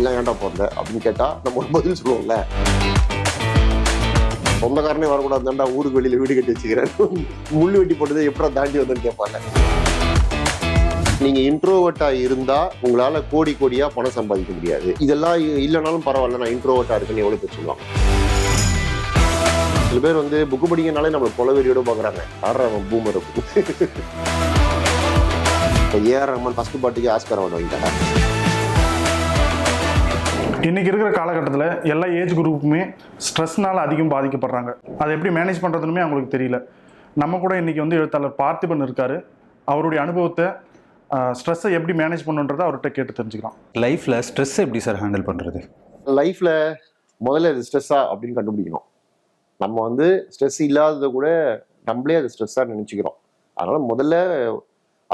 நீலாம் ஏன்டா பிறந்த? அப்படின்னு கேட்டா நம்ம ஒரு பதில் சொல்லுவோம்ல. சொந்தக்காரனே வரக்கூடாது தாண்டா ஊருக்கு வெளியில வீடு கட்டி வச்சுக்கிறேன். முள்ளு வெட்டி போட்டது எப்படா தாண்டி வந்தேன்னு கேட்பாங்க. நீங்க இன்ட்ரோவர்ட்டா இருந்தா உங்களால கோடி கோடியா பணம் சம்பாதிக்க முடியாது. இதெல்லாம் இல்லைனாலும் பரவாயில்ல நான் இன்ட்ரோவர்ட்டா இருக்கேன்னு எவ்வளவு பேர் சொல்லுவாங்க. சில பேர் வந்து புக்கு படிக்கனாலே நம்மளை கொலவெறியோட பாக்குறாங்க. ஆடுற அவன் பூமர் இப்போ ஏஆர் ரஹ்மான் ஃபர்ஸ்ட் பாட்டுக்கு ஆஸ்கர் அவார்டு இன்னைக்கு இருக்கிற காலகட்டத்தில் எல்லா ஏஜ் குரூப்புமே ஸ்ட்ரெஸ்னால அதிகம் பாதிக்கப்படுறாங்க. அதை எப்படி மேனேஜ் பண்ணுறதுனுமே அவங்களுக்கு தெரியல. நம்ம கூட இன்னைக்கு வந்து எழுத்தாளர் பார்த்திபன் இருக்காரு. அவருடைய அனுபவத்தை ஸ்ட்ரெஸ்ஸை எப்படி மேனேஜ் பண்ணுன்றதை அவர்கிட்ட கேட்டு தெரிஞ்சுக்கலாம். லைஃப்பில் ஸ்ட்ரெஸ் எப்படி சார் ஹேண்டில் பண்ணுறது லைஃப்ல முதல்ல இது ஸ்ட்ரெஸ்ஸா அப்படின்னு கண்டுபிடிக்கணும். நம்ம வந்து ஸ்ட்ரெஸ் இல்லாததை கூட நம்மளே அது ஸ்ட்ரெஸ்ஸா நினைச்சுக்கிறோம். அதனால முதல்ல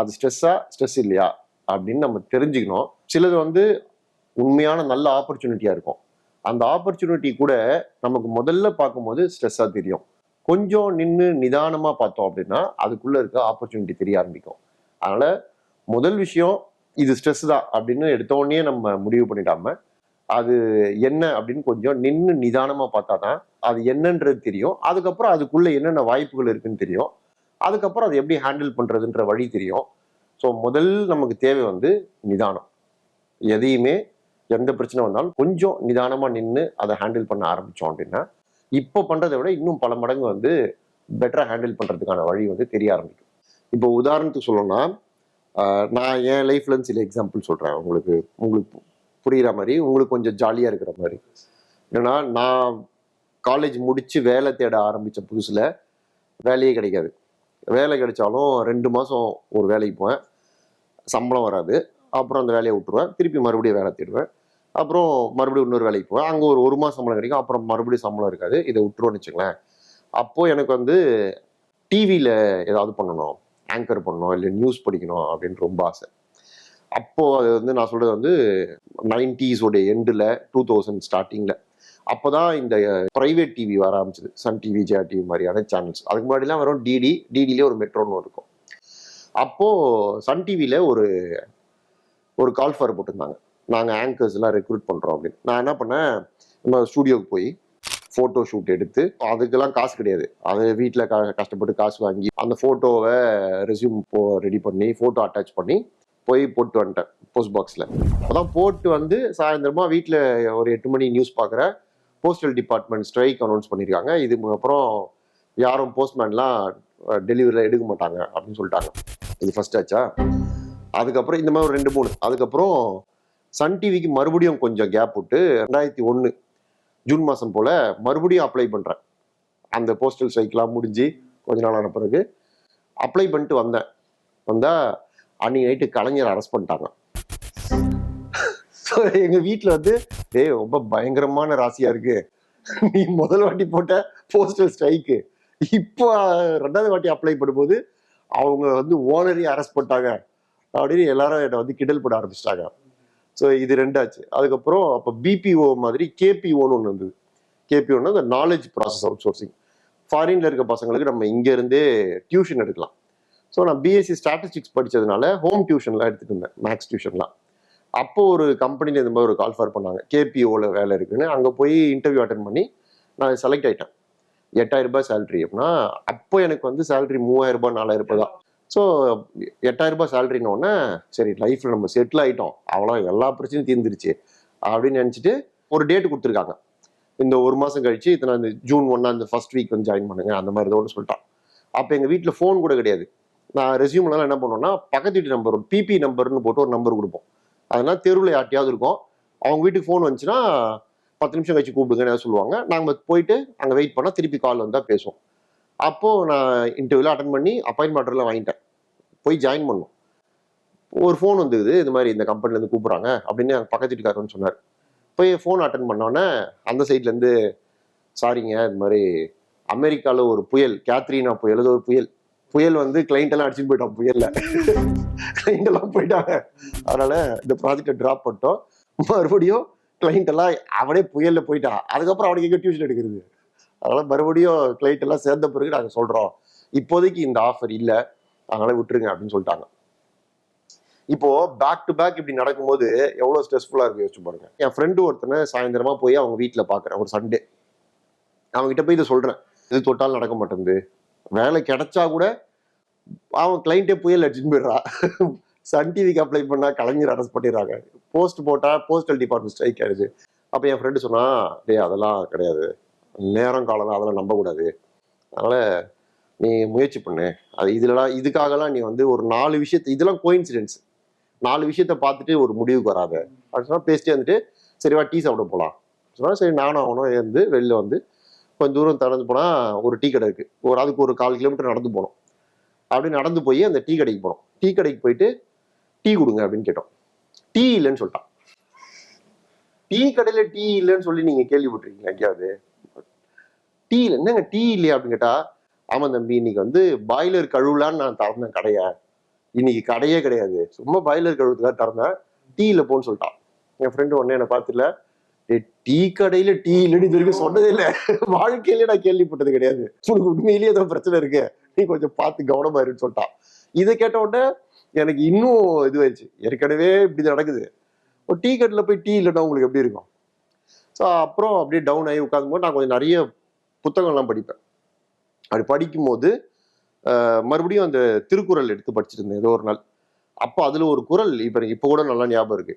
அது ஸ்ட்ரெஸ்ஸா ஸ்ட்ரெஸ் இல்லையா அப்படின்னு நம்ம தெரிஞ்சுக்கணும். சிலது வந்து உண்மையான நல்ல ஆப்பர்ச்சுனிட்டியாக இருக்கும். அந்த ஆப்பர்ச்சுனிட்டி கூட நமக்கு முதல்ல பார்க்கும்போது ஸ்ட்ரெஸ்ஸாக தெரியும். கொஞ்சம் நின்று நிதானமாக பார்த்தோம் அப்படின்னா அதுக்குள்ளே இருக்க ஆப்பர்ச்சுனிட்டி தெரிய ஆரம்பிக்கும். அதனால் முதல் விஷயம் இது ஸ்ட்ரெஸ் தான் அப்படின்னு எடுத்தோடனே நம்ம முடிவு பண்ணிடாம அது என்ன அப்படின்னு கொஞ்சம் நின்று நிதானமாக பார்த்தா தான் அது என்னன்றது தெரியும். அதுக்கப்புறம் அதுக்குள்ளே என்னென்ன வாய்ப்புகள் இருக்குன்னு தெரியும். அதுக்கப்புறம் அதை எப்படி ஹேண்டில் பண்ணுறதுன்ற வழி தெரியும். ஸோ முதல் நமக்கு தேவை வந்து நிதானம். எதையுமே எந்த பிரச்சனை வந்தாலும் கொஞ்சம் நிதானமாக நின்று அதை ஹேண்டில் பண்ண ஆரம்பித்தோம் அப்படின்னா இப்போ பண்ணுறதை விட இன்னும் பல மடங்கு வந்து பெட்டராக ஹேண்டில் பண்ணுறதுக்கான வழி வந்து தெரிய ஆரம்பிக்கும். இப்போ உதாரணத்துக்கு சொல்லணும்னா நான் என் லைஃப்ல சில எக்ஸாம்பிள் சொல்கிறேன் உங்களுக்கு உங்களுக்கு புரிகிற மாதிரி உங்களுக்கு கொஞ்சம் ஜாலியாக இருக்கிற மாதிரி. ஏன்னா நான் காலேஜ் முடித்து வேலை தேட ஆரம்பித்த புதுசில் வேலையே கிடைக்காது. வேலை கிடைச்சாலும் ரெண்டு மாதம் ஒரு வேலைக்கு போவேன். சம்பளம் வராது. அப்புறம் அந்த வேலையை விட்டுருவேன். திருப்பி மறுபடியும் வேலை தேடுவேன். அப்புறம் மறுபடியும் இன்னொரு வேலைக்கு போவேன். அங்கே ஒரு ஒரு மாதம் சம்பளம் கிடைக்கும். அப்புறம் மறுபடியும் சம்பளம் இருக்காது. இதை விட்டுருவோன்னு வச்சுங்களேன் அப்போது எனக்கு வந்து டிவியில் ஏதாவது பண்ணணும். ஆங்கர் பண்ணணும். இல்லை நியூஸ் படிக்கணும் அப்படின்னு ரொம்ப ஆசை. அப்போது அது வந்து நான் சொல்கிறது வந்து நைன்டிஸோடைய எண்டில் டூ தௌசண்ட் ஸ்டார்டிங்கில் அப்போ தான் இந்த ப்ரைவேட் டிவி வர ஆரம்பிச்சது. சன் டிவி ஜெயா டிவி மாதிரியான சேனல்ஸ் அதுக்கு முன்னாடிலாம் வரும் டிடி டிடிலே ஒரு மெட்ரோன்னு இருக்கும். அப்போது சன் டிவியில் ஒரு ஒரு கால் ஃபார் போட்டிருந்தாங்க. நாங்கள் ஆங்கர்ஸ்லாம் ரெக்ரூட் பண்ணுறோம் அப்படின்னு. நான் என்ன பண்ணேன்? நம்ம ஸ்டூடியோவுக்கு போய் ஃபோட்டோ ஷூட் எடுத்து அதுக்கெல்லாம் காசு கிடையாது. அது வீட்டில் க கஷ்டப்பட்டு காசு வாங்கி அந்த ஃபோட்டோவை ரெஸ்யூம் போ ரெடி பண்ணி ஃபோட்டோ அட்டாச் பண்ணி போய் போட்டு வந்துட்டேன் போஸ்ட் பாக்ஸில் அதான் போட்டு வந்து சாயந்தரமாக வீட்டில் ஒரு எட்டு மணி நியூஸ் பார்க்குற போஸ்டல் டிபார்ட்மெண்ட் ஸ்ட்ரைக் அனௌன்ஸ் பண்ணியிருக்காங்க இதுக்கு அப்புறம் யாரும் போஸ்ட்மேன்லாம் டெலிவரியில் எடுக்க மாட்டாங்க அப்படின்னு சொல்லிட்டாங்க. இது ஃபர்ஸ்ட் ஆச்சா? அதுக்கப்புறம் இந்த மாதிரி ஒரு ரெண்டு மூணு. அதுக்கப்புறம் சன் டிவிக்கு மறுபடியும் கொஞ்சம் கேப் விட்டு ரெண்டாயிரத்தி ஒன்று ஜூன் மாதம் போல் மறுபடியும் அப்ளை பண்ணுறேன் அந்த போஸ்டல் ஸ்ட்ரைக்லாம் முடிஞ்சு கொஞ்ச நாள் ஆன பிறகு அப்ளை பண்ணிட்டு வந்தேன். வந்தால் அன்னைக்கு நைட்டு கலைஞர் அரெஸ்ட் பண்ணிட்டாங்க. ஸோ எங்கள் வீட்டில் வந்து டே ரொம்ப பயங்கரமான ராசியாக இருக்குது நீ முதல் வாட்டி போட்ட போஸ்டல் ஸ்ட்ரைக்கு இப்போ ரெண்டாவது வாட்டி அப்ளை பண்ணும்போது அவங்க வந்து ஓனரையும் அரெஸ்ட் பண்ணிட்டாங்க. அப்படின்னு எல்லாரும் என்னை வந்து கிண்டல் பண்ண ஆரம்பிச்சிட்டாங்க. ஸோ இது ரெண்டாச்சு. அதுக்கப்புறம் அப்போ பிபிஓ மாதிரி கேபிஓன்னு ஒன்று இருந்தது. கேபிஓன்னா அந்த நாலேஜ் ப்ராசஸ் அவுட் சோர்சிங் ஃபாரின்ல இருக்க பசங்களுக்கு நம்ம இங்கேருந்தே டியூஷன் எடுக்கலாம். ஸோ நான் பிஎஸ்சி ஸ்டாட்டிஸ்டிக்ஸ் படித்ததுனால ஹோம் டியூஷன்லாம் எடுத்துட்டு இருந்தேன். மேக்ஸ் டியூஷன்லாம் அப்போ ஒரு கம்பெனியில் இந்த மாதிரி ஒரு கால் ஃபார் பண்ணாங்க. கேபிஓவில் வேலை இருக்குன்னு. அங்கே போய் இன்டர்வியூ அட்டன் பண்ணி நான் செலக்ட் ஆகிட்டேன் எட்டாயிரம் ரூபாய் சேலரி அப்படின்னா அப்போ எனக்கு வந்து சேலரி மூவாயிரம் ரூபாய் நாலாயிரம் ரூபாய் தான். ஸோ எட்டாயிரம் ரூபாய் சேலரினோடனே சரி லைஃப்பில் நம்ம செட்டில் ஆகிட்டோம் அவ்வளோ எல்லா பிரச்சனையும் தீர்ந்துருச்சு. அப்படின்னு நினச்சிட்டு ஒரு டேட் கொடுத்துருக்காங்க. இந்த ஒரு மாதம் கழிச்சு இத்தனை இந்த ஜூன் ஒன்னா இந்த ஃபர்ஸ்ட் வீக் வந்து ஜாயின் பண்ணுங்க அந்த மாதிரி ஏதோ ஒன்று சொல்லிட்டான். அப்போ எங்கள் வீட்டில் ஃபோன் கூட கிடையாது. நான் ரெசியூம்லாம் என்ன பண்ணுவேன்னா பக்கத்து வீட்டு நம்பர் பிபி நம்பர்னு போட்டு ஒரு நம்பர் கொடுப்போம். அதனால் தெருவில் யார்ட்டையாவது இருக்கும். அவங்க வீட்டுக்கு ஃபோன் வந்துச்சுன்னா பத்து நிமிஷம் கழிச்சு கூப்பிடுங்கன்னு சொல்லுவாங்க. நாங்கள் போயிட்டு அங்கே வெயிட் பண்ணால் திருப்பி கால் வந்தால் பேசுவோம். அப்போது நான் இன்டர்வியூலாம் அட்டன் பண்ணி அப்பாயின்மெண்ட்லாம் வாங்கிட்டேன். போய் ஜாயின் பண்ணோம் ஒரு ஃபோன் வந்தது இது மாதிரி இந்த கம்பெனிலேருந்து கூப்பிட்றாங்க அப்படின்னு பக்கத்து வீட்டுக்காரன்னு சொன்னார். போய் ஃபோன் அட்டன் பண்ணோன்னே அந்த சைட்லேருந்து சாரிங்க இது மாதிரி அமெரிக்காவில் ஒரு புயல் கேத்ரீனா புயல் ஏதோ ஒரு புயல். புயல் வந்து கிளைண்டெல்லாம் அடிச்சுட்டு போயிட்டோம் புயலில். கிளைண்டெல்லாம் போயிட்டாங்க. அதனால் இந்த ப்ராஜெக்டை ட்ராப் பண்ணிட்டோம். மறுபடியும் கிளைண்டெல்லாம் அவனே புயலில் போயிட்டான் அதுக்கப்புறம் அவனுக்கு எங்கே டியூஷன் எடுக்கிறது? அதனால் மறுபடியும் கிளைண்ட் எல்லாம் சேர்ந்த பிறகு நாங்கள் சொல்கிறோம் இப்போதைக்கு இந்த ஆஃபர் இல்லை. அதனால விட்டுருங்க அப்படின்னு சொல்லிட்டாங்க. இப்போ பேக் டு பேக் இப்படி நடக்கும்போது எவ்வளோ ஸ்ட்ரெஸ்ஃபுல்லாக இருக்கு யோசிச்சு பாருங்க. என் ஃப்ரெண்டு ஒருத்தனை சாயந்தரமா போய் அவங்க வீட்டில் பார்க்குறேன் ஒரு சண்டே அவங்ககிட்ட போய் இதை சொல்கிறேன் இது தொட்டால் நடக்க மாட்டேங்குது. வேலை கிடைச்சா கூட அவன் கிளைண்ட்டே போய் அடிச்சுட்டு போயிடுறா சன் டிவிக்கு அப்ளை பண்ணால் கலைஞர் அரெஸ்ட் பண்ணிடுறாங்க. போஸ்ட் போட்டால் போஸ்டல் டிபார்ட்மெண்ட் ஸ்ட்ரைக் ஆயிடுது அப்போ என் ஃப்ரெண்டு சொன்னா டே அதெல்லாம் கிடையாது. நேரம் காலம் அதெல்லாம் நம்பக்கூடாது. அதனால் நீ முயற்சி பண்ணு. அது இதுலலாம் இதுக்காகலாம் நீ வந்து ஒரு நாலு விஷயத்த இதெல்லாம் கோயின்சிடென்ஸ் நாலு விஷயத்த பார்த்துட்டு ஒரு முடிவுக்கு வராத. அப்படின்னு சொன்னால் பேசிட்டே வந்துட்டு சரிவா டீ சாப்பிட போகலாம் சொன்னால் சரி நானும் அவனும் இருந்து வெளில வந்து கொஞ்சம் தூரம் நடந்து போனால் ஒரு டீ கடை இருக்குது ஒரு அதுக்கு ஒரு கால் கிலோமீட்டர் நடந்து போனோம். அப்படி நடந்து போய் அந்த டீ கடைக்கு போனோம். டீ கடைக்கு போயிட்டு டீ கொடுங்க அப்படின்னு கேட்டோம். டீ இல்லைன்னு சொல்லிட்டான். டீ கடையில் டீ இல்லைன்னு சொல்லி நீங்கள் கேள்விப்பட்டிருக்கீங்க எங்கேயாவது? டீ இல்லை என்னங்க டீ இல்லையா? அப்படின்னு கேட்டால் ஆமாம் தம்பி இன்னைக்கு வந்து பாய்லர் கழுவலான்னு நான் திறந்தேன் கடையை. இன்னைக்கு கடையே கிடையாது. சும்மா பாய்லர் கழுவுறதுக்காக திறந்தேன் டீ இல்லை போன்னு சொல்லிட்டான். என் ஃப்ரெண்டு உடனே என்னை பார்த்துல டீ கடையில டீ இல்லைன்னு இது வரைக்கும் சொன்னதே இல்லை. வாழ்க்கையிலே நான் கேள்விப்பட்டது கிடையாது. உனக்கு உண்மையிலேயே ஏதோ பிரச்சனை இருக்கு. நீ கொஞ்சம் பார்த்து கவனமா இருன்னு சொல்லிட்டான். இதை கேட்ட உடனே எனக்கு இன்னும் இதுவாயிருச்சு. ஏற்கனவே இப்படி நடக்குது. ஒரு டீ கடையில் போய் டீ இல்லைன்னா உங்களுக்கு எப்படி இருக்கும்? ஸோ அப்புறம் அப்படியே டவுன் ஆகி உட்காந்தும்போது நான் கொஞ்சம் நிறைய புத்தகம்லாம் படிப்பேன். அப்படி படிக்கும்போது மறுபடியும் அந்த திருக்குறள் எடுத்து படிச்சுட்டு இருந்தேன் ஏதோ ஒரு நாள். அப்போ அதுல ஒரு குறள் இப்போ இப்போ கூட நல்லா ஞாபகம் இருக்கு.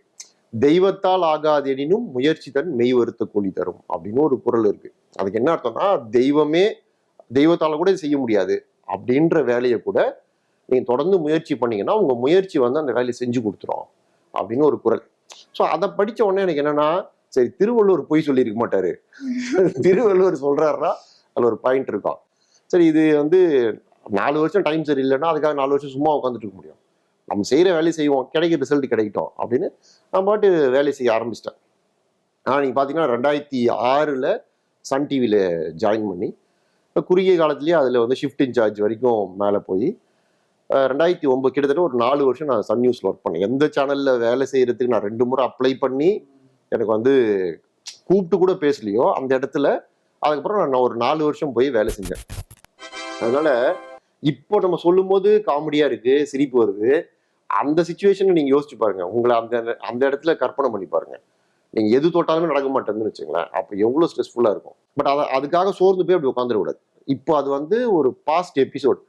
தெய்வத்தால் ஆகாதெனினும் முயற்சி தன் மெய் வருத்த கூலி தரும் அப்படின்னு ஒரு குறள் இருக்கு. அதுக்கு என்ன அர்த்தம்னா தெய்வமே தெய்வத்தால கூட செய்ய முடியாது அப்படின்ற வேலையை கூட நீங்க தொடர்ந்து முயற்சி பண்ணீங்கன்னா உங்க முயற்சி வந்து அந்த வேலையை செஞ்சு கொடுத்துரும் அப்படின்னு ஒரு குறள். ஸோ அதை படிச்ச உடனே எனக்கு என்னன்னா சரி திருவள்ளுவர் பொய் சொல்லியிருக்க மாட்டாரு. திருவள்ளுவர் சொல்றாருன்னா அதுல ஒரு பாயிண்ட் இருக்கும். சரி இது வந்து நாலு வருஷம் டைம் சரி இல்லைன்னா அதுக்காக நாலு வருஷம் சும்மா உட்காந்துட்டு இருக்க முடியும். நம்ம செய்கிற வேலையை செய்வோம். கிடைக்கிற ரிசல்ட் கிடைக்கட்டும் அப்படின்னு நான் பாட்டு வேலையை செய்ய ஆரம்பிச்சிட்டேன். ஆனால் நீங்கள் பார்த்தீங்கன்னா ரெண்டாயிரத்தி ஆறில் சன் டிவியில் ஜாயின் பண்ணி இப்போ குறுகிய காலத்துலேயே அதில் வந்து ஷிஃப்ட் இன்சார்ஜ் வரைக்கும் மேலே போய் ரெண்டாயிரத்தி ஒம்பது கிட்டத்தட்ட ஒரு நாலு வருஷம் நான் சன் நியூஸில் ஒர்க் பண்ணேன். எந்த சேனலில் வேலை செய்கிறதுக்கு நான் ரெண்டு முறை அப்ளை பண்ணி எனக்கு வந்து கூப்பிட்டு கூட பேசலையோ அந்த இடத்துல. அதுக்கப்புறம் நான் ஒரு நாலு வருஷம் போய் வேலை செஞ்சேன். அதனால இப்போ நம்ம சொல்லும்போது காமெடியா இருக்கு சிரிப்பு வருது. அந்த சுச்சுவேஷனை நீங்க யோசிச்சு பாருங்க. உங்களை அந்த அந்த இடத்துல கற்பனை பண்ணி பாருங்க. நீங்க எது தொட்டாலுமே நடக்க மாட்டேங்குதுன்னு வச்சுங்களேன் அப்போ எவ்வளவு ஸ்ட்ரெஸ்ஃபுல்லா இருக்கும். பட் அதை அதுக்காக சோர்ந்து போய் அப்படி உட்காந்துட கூடாது இப்போ அது வந்து ஒரு பாஸ்ட் எபிசோட்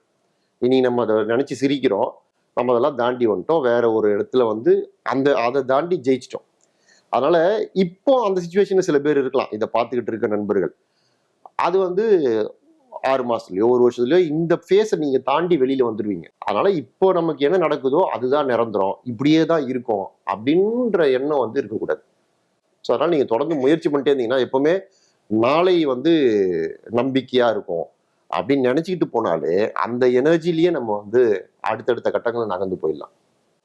இனி நம்ம அதை நினைச்சு சிரிக்கிறோம். நம்ம அதெல்லாம் தாண்டி வந்துட்டோம். வேற ஒரு இடத்துல வந்து அந்த அதை தாண்டி ஜெயிச்சிட்டோம். அதனால இப்போ அந்த சுச்சுவேஷன்ல சில பேர் இருக்கலாம். இதை பார்த்துக்கிட்டு இருக்க நண்பர்கள். அது வந்து ஆறு மாசத்துலயோ ஒரு வருஷத்துலயோ இந்த ஃபேஸை நீங்க தாண்டி வெளியில வந்துடுவீங்க அதனால இப்போ நமக்கு என்ன நடக்குதோ அதுதான் நிரந்தரம். இப்படியே தான் இருக்கும் அப்படின்ற எண்ணம் வந்து இருக்கக்கூடாது. ஸோ அதனால நீங்க தொடர்ந்து முயற்சி பண்ணிட்டே இருந்தீங்கன்னா எப்பவுமே நாளை வந்து நம்பிக்கையா இருக்கும். அப்படின்னு நினைச்சுக்கிட்டு போனாலே அந்த எனர்ஜிலேயே நம்ம வந்து அடுத்தடுத்த கட்டங்களை நகர்ந்து போயிடலாம்.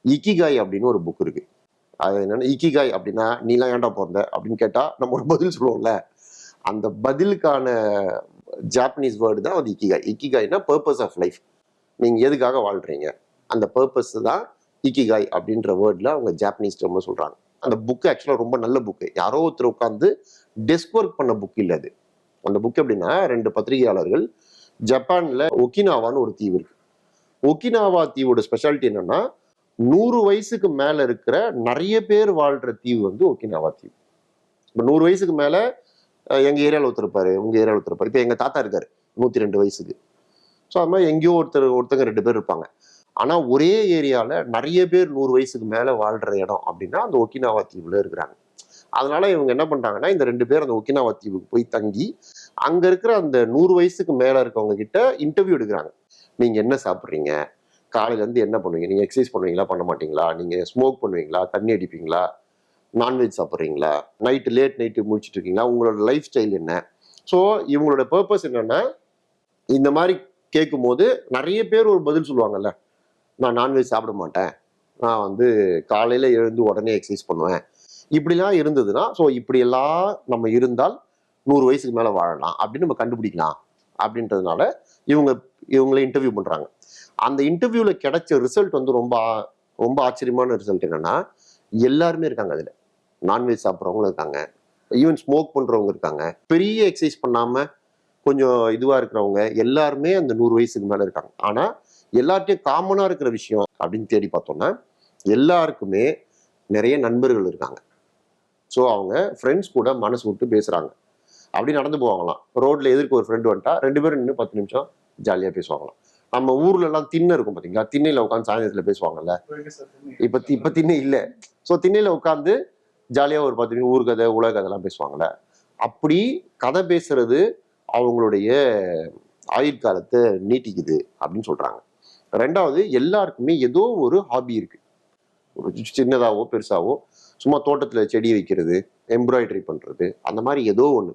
இக்கிகாய் அப்படின்னு ஒரு புக் இருக்கு. அது என்னன்னா இக்கிகாய் அப்படின்னா நீலாம் ஏன்டா பிறந்த? அப்படின்னு கேட்டா நம்ம ஒரு பதில் சொல்லுவோம்ல. அந்த பதிலுக்கான ஜாப்பனீஸ் வேர்டு தான் அது இக்கிகாய் இக்கிகாய்னா பர்பஸ் ஆஃப் லைஃப் நீங்க எதுக்காக வாழ்கிறீங்க அந்த பர்பஸ் தான் இக்கிகாய் அப்படின்ற வேர்டில் அவங்க ஜாப்பனீஸ் ரொம்ப சொல்றாங்க. அந்த புக் ஆக்சுவலாக ரொம்ப நல்ல புக்கு யாரோ ஒருத்தர் உட்காந்து டெஸ்க் ஒர்க் பண்ண புக் இல்லை அது. அந்த புக் எப்படின்னா ரெண்டு பத்திரிகையாளர்கள் ஜப்பானில் ஒக்கினாவான்னு ஒரு தீவு இருக்கு. ஒக்கினாவா தீவோட ஸ்பெஷாலிட்டி என்னன்னா நூறு வயசுக்கு மேல இருக்கிற நிறைய பேர் வாழ்கிற தீவு வந்து ஒக்கினாவா தீவு. இப்போ நூறு வயசுக்கு மேலே எங்கள் எங்க ஏரியாவில் ஒருத்தர் இருப்பாரு. உங்க ஏரியாவில் ஒருத்தருப்பாரு இப்போ எங்க தாத்தா இருக்காரு. நூத்தி ரெண்டு வயசுக்கு. ஸோ அது மாதிரி எங்கேயோ ஒருத்தர் ஒருத்தங்க ரெண்டு பேர் இருப்பாங்க. ஆனா ஒரே ஏரியால நிறைய பேர் நூறு வயசுக்கு மேல வாழ்ற இடம் அப்படின்னா அந்த ஒக்கினாவா தீவுல இருக்கிறாங்க. அதனால இவங்க என்ன பண்றாங்கன்னா இந்த ரெண்டு பேர் அந்த ஒக்கினாவா தீவுக்கு போய் தங்கி அங்க இருக்கிற அந்த நூறு வயசுக்கு மேல இருக்கவங்க கிட்ட இன்டர்வியூ எடுக்கிறாங்க. நீங்க என்ன சாப்பிட்றீங்க? காலையில இருந்து என்ன பண்ணுவீங்க? நீங்க எக்ஸசைஸ் பண்ணுவீங்களா? பண்ண மாட்டீங்களா? நீங்க ஸ்மோக் பண்ணுவீங்களா? தண்ணி அடிப்பீங்களா? நான்வெஜ் சாப்பிட்றீங்களா? நைட்டு லேட் நைட்டு முடிச்சிட்டு இருக்கீங்களா? உங்களோட லைஃப் ஸ்டைல் என்ன? ஸோ இவங்களோட பர்பஸ் என்னென்னா இந்த மாதிரி கேட்கும்போது நிறைய பேர் ஒரு பதில் சொல்லுவாங்கல்ல நான் நான்வெஜ் சாப்பிட மாட்டேன். நான் வந்து காலையில் எழுந்து உடனே எக்ஸசைஸ் பண்ணுவேன். இப்படிலாம் இருந்ததுன்னா ஸோ இப்படியெல்லாம் நம்ம இருந்தால் நூறு வயசுக்கு மேலே வாழலாம். அப்படின்னு நம்ம கண்டுபிடிக்கலாம். அப்படின்றதுனால இவங்க இவங்களை இன்டர்வியூ பண்ணுறாங்க அந்த இன்டர்வியூவில் கிடைச்ச ரிசல்ட் வந்து ரொம்ப ரொம்ப ஆச்சரியமான ரிசல்ட் என்னென்னா எல்லாருமே இருக்காங்க அதில். நான்வெஜ் சாப்பிட்றவங்களும் இருக்காங்க. ஈவன் ஸ்மோக் பண்றவங்க இருக்காங்க. பெரிய எக்ஸசைஸ் பண்ணாம கொஞ்சம் இதுவா இருக்கிறவங்க எல்லாருமே அந்த நூறு வயசுக்கு மேல இருக்காங்க. ஆனா எல்லார்ட்டையும் காமனா இருக்கிற விஷயம் அப்படின்னு தேடி பார்த்தோம்னா எல்லாருக்குமே நிறைய நண்பர்கள் இருக்காங்க. ஸோ அவங்க ஃப்ரெண்ட்ஸ் கூட மனசு விட்டு பேசுறாங்க. அப்படி நடந்து போவாங்களாம். ரோட்ல எதிர்க்கு ஒரு ஃப்ரெண்டு வந்துட்டா ரெண்டு பேரும் நின்று பத்து நிமிஷம் ஜாலியாக பேசுவாங்களாம். நம்ம ஊர்ல எல்லாம் திண்ணை இருக்கும் பார்த்தீங்களா திண்ணையில உட்காந்து சாயந்தரத்தில் பேசுவாங்கல்ல? இப்ப இப்ப திண்ணை இல்லை. ஸோ திண்ணையில உட்காந்து ஜாலியாக ஒரு பத்து ஊர் கதை உலக கதைலாம் பேசுவாங்கல்ல. அப்படி கதை பேசுறது அவங்களுடைய ஆயுட்காலத்தை நீட்டிக்குது அப்படின்னு சொல்றாங்க. ரெண்டாவது எல்லாருக்குமே ஏதோ ஒரு ஹாபி இருக்கு. ஒரு சின்னதாவோ பெருசாவோ சும்மா தோட்டத்தில் செடி வைக்கிறது எம்ப்ராய்டரி பண்ணுறது அந்த மாதிரி ஏதோ ஒன்று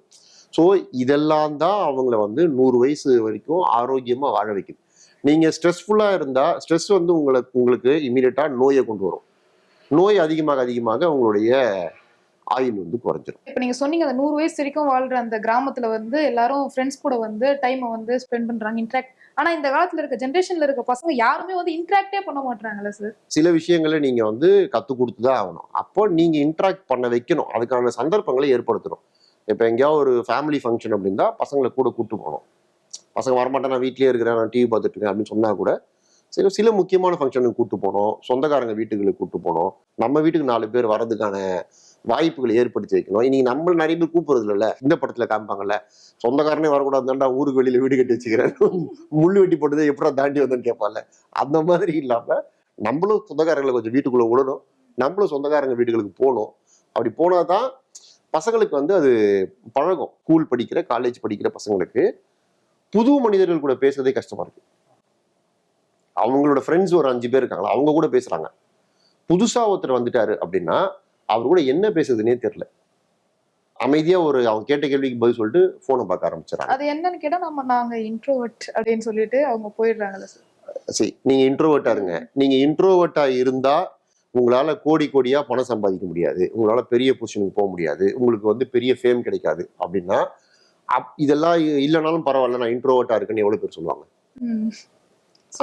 ஸோ இதெல்லாம் தான் அவங்கள வந்து நூறு வயசு வரைக்கும் ஆரோக்கியமாக வாழ வைக்குது. நீங்கள் ஸ்ட்ரெஸ்ஃபுல்லாக இருந்தால் ஸ்ட்ரெஸ் வந்து உங்களுக்கு உங்களுக்கு இமீடியட்டா நோயை கொண்டு வரும். நோய் அதிகமாக அதிகமாக உங்களுடைய ஆயுள் வந்து குறைஞ்சிரும். இப்ப நீங்க சொன்னீங்க அந்த நூறு வயசு வரைக்கும் வாழ்ற அந்த கிராமத்துல வந்து எல்லாரும் ஃப்ரெண்ட்ஸ் கூட வந்து டைமை வந்து ஸ்பெண்ட் பண்றாங்க இன்ட்ராக்ட் ஆனா இந்த காலத்துல இருக்க ஜென்ரேஷன்ல இருக்க பசங்க யாருமே வந்து இன்ட்ராக்டே பண்ண மாட்டாங்கல்ல சார் சில விஷயங்களை நீங்க வந்து கத்து கொடுத்து தான் ஆகணும். அப்போ நீங்க இன்ட்ராக்ட் பண்ண வைக்கணும். அதுக்கான சந்தர்ப்பங்களை ஏற்படுத்தணும். இப்போ எங்கேயாவது ஒரு ஃபேமிலி ஃபங்க்ஷன் அப்படின்னா பசங்களை கூட கூட்டு போகணும். பசங்க வரமாட்டேன் நான் வீட்லயே இருக்கிறேன் நான் டிவி பார்த்துட்டு இருக்கேன் அப்படின்னு சொன்னா கூட சில சில முக்கியமான ஃபங்க்ஷனுக்கு கூட்டு போகணும் சொந்தக்காரங்க வீட்டுகளுக்கு கூட்டு போகணும் நம்ம வீட்டுக்கு நாலு பேர் வர்றதுக்கான வாய்ப்புகளை ஏற்படுத்தி வைக்கணும். இன்னைக்கு நம்ம நிறைய பேர் கூப்பிடுறது இல்லைல்ல இந்த படத்துல காமிப்பாங்கல்ல சொந்தக்காரனே வரக்கூடாதுதான்டா ஊருக்கு வெளியில வீடு கட்டி வச்சுக்கிறேன் முள் வெட்டி போட்டதை எப்படா தாண்டி வந்தேன்னு கேட்பாங்கல்ல அந்த மாதிரி இல்லாம நம்மளும் சொந்தக்காரங்களை கொஞ்சம் வீட்டுக்குள்ள விடணும் நம்மளும் சொந்தக்காரங்க வீடுகளுக்கு போகணும். அப்படி போனாதான் பசங்களுக்கு வந்து அது பழகும். ஸ்கூல் படிக்கிற காலேஜ் படிக்கிற பசங்களுக்கு புது மனிதர்கள் கூட பேசுறதே கஷ்டமா இருக்கு. அவங்களோட ஃப்ரெண்ட்ஸ் ஒரு அஞ்சு பேர் இருக்காங்களா? அவங்க கூட பேசுறாங்க. புதுசா ஒருத்தர் வந்துட்டாரு அப்படின்னா அவர் கூட என்ன பேசுறதுன்னே தெரியல. அமைதியா ஒரு அவங்க கேட்ட கேள்விக்கு பதில் சொல்லிட்டு போனை பார்க்க ஆரம்பிச்சிடறாங்க. அது என்னன்னு கேட்டா நம்ம நாங்க இன்ட்ரோவர்ட் அப்படின்னு சொல்லிட்டு அவங்க போயிடுறாங்கல்ல சார் நீங்க இன்ட்ரோவர்ட்டா இருங்க. நீங்க இன்ட்ரோவர்ட்டா இருந்தா உங்களால கோடி கோடியா பணம் சம்பாதிக்க முடியாது. உங்களால பெரிய பொசிஷனுக்கு போக முடியாது. உங்களுக்கு வந்து பெரிய ஃபேம் கிடைக்காது அப்படின்னா அப் இதெல்லாம் இல்லைனாலும் பரவாயில்ல. நான் இன்ட்ரோவர்ட்டா இருக்கேன்னு எவ்வளவு பேர் சொல்லுவாங்க.